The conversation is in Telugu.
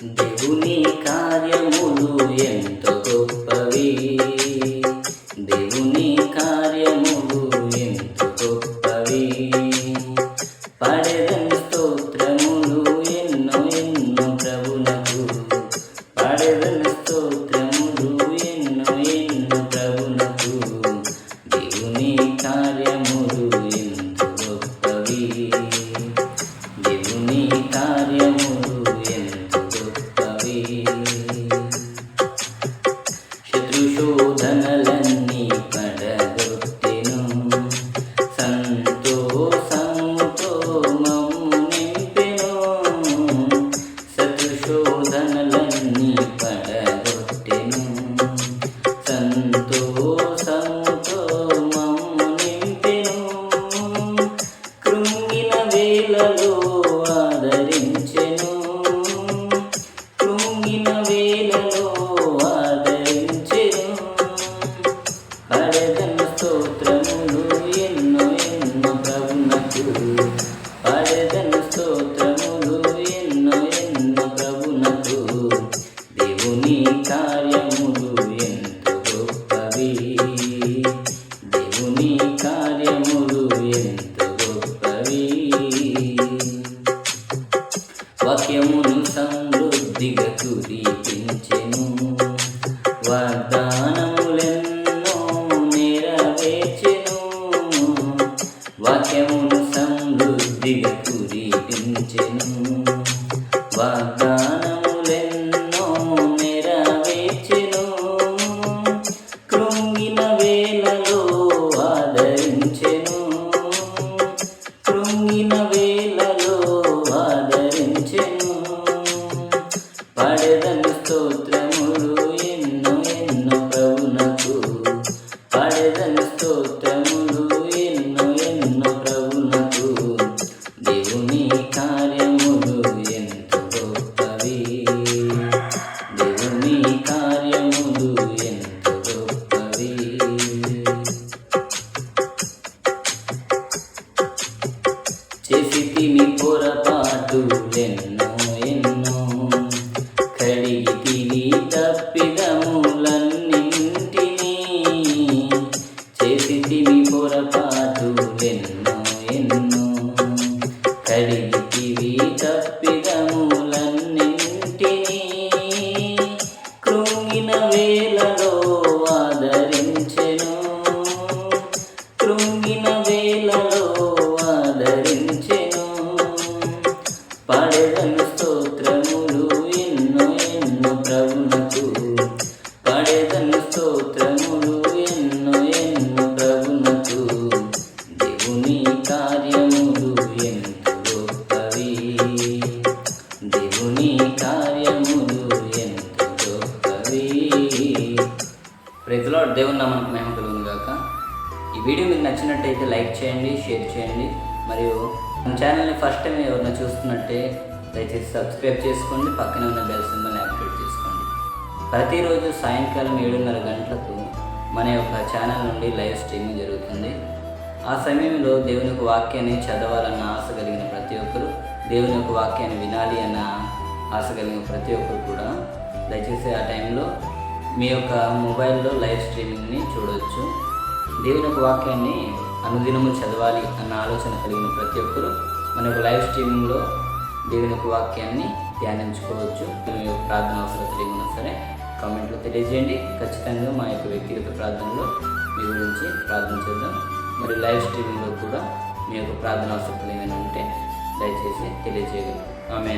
Mm-hmm. కృంగిన వాక్యమును సమృద్ధిగా కురిపించెను వాగ్దానములెన్నో నెరవేర్చెను. వాక్యమును సమృద్ధిగా కురిపించెను వాగ్దానములెన్నో పడెదను స్తోత్రములు ఎన్నో ఎన్నో ప్రభునకు. పడెదను స్తోత్రములు ready. ప్రజలో దేవుని నామానికి మేము కలుగును గాక. ఈ వీడియో మీకు నచ్చినట్టయితే లైక్ చేయండి షేర్ చేయండి. మరియు మన ఛానల్ని ఫస్ట్ టైం ఎవరైనా చూస్తున్నట్టే దయచేసి సబ్స్క్రైబ్ చేసుకోండి పక్కనే ఉన్న బెల్ సింబల్ని యాక్టివేట్ చేసుకోండి. ప్రతిరోజు సాయంకాలం ఏడున్నర గంటలకు మన యొక్క ఛానల్ నుండి లైవ్ స్ట్రీమింగ్ జరుగుతుంది. ఆ సమయంలో దేవుని యొక్క వాక్యాన్ని చదవాలన్న ఆశ కలిగిన ప్రతి ఒక్కరు దేవుని యొక్క వాక్యాన్ని వినాలి అన్న ఆశ కలిగిన ప్రతి ఒక్కరు కూడా దయచేసి ఆ టైంలో మీ యొక్క మొబైల్లో లైవ్ స్ట్రీమింగ్ని చూడవచ్చు దేవుని యొక్క వాక్యాన్ని అనుదినము చదవాలి అన్న ఆలోచన కలిగిన ప్రతి ఒక్కరు మన యొక్క లైవ్ స్ట్రీమింగ్లో దేవుని యొక్క వాక్యాన్ని ధ్యానించుకోవచ్చు. మీ యొక్క ప్రార్థన అవసరం కలిగి ఉన్నా సరే కామెంట్లో తెలియజేయండి. ఖచ్చితంగా మా యొక్క వ్యక్తిగత ప్రార్థనలో మీ గురించి ప్రార్థన చేద్దాం. మరి లైవ్ స్ట్రీమింగ్లో కూడా మీ యొక్క ప్రార్థన అవసరం ఏమైనా ఉంటే దయచేసి తెలియజేయగలరు. ఆమె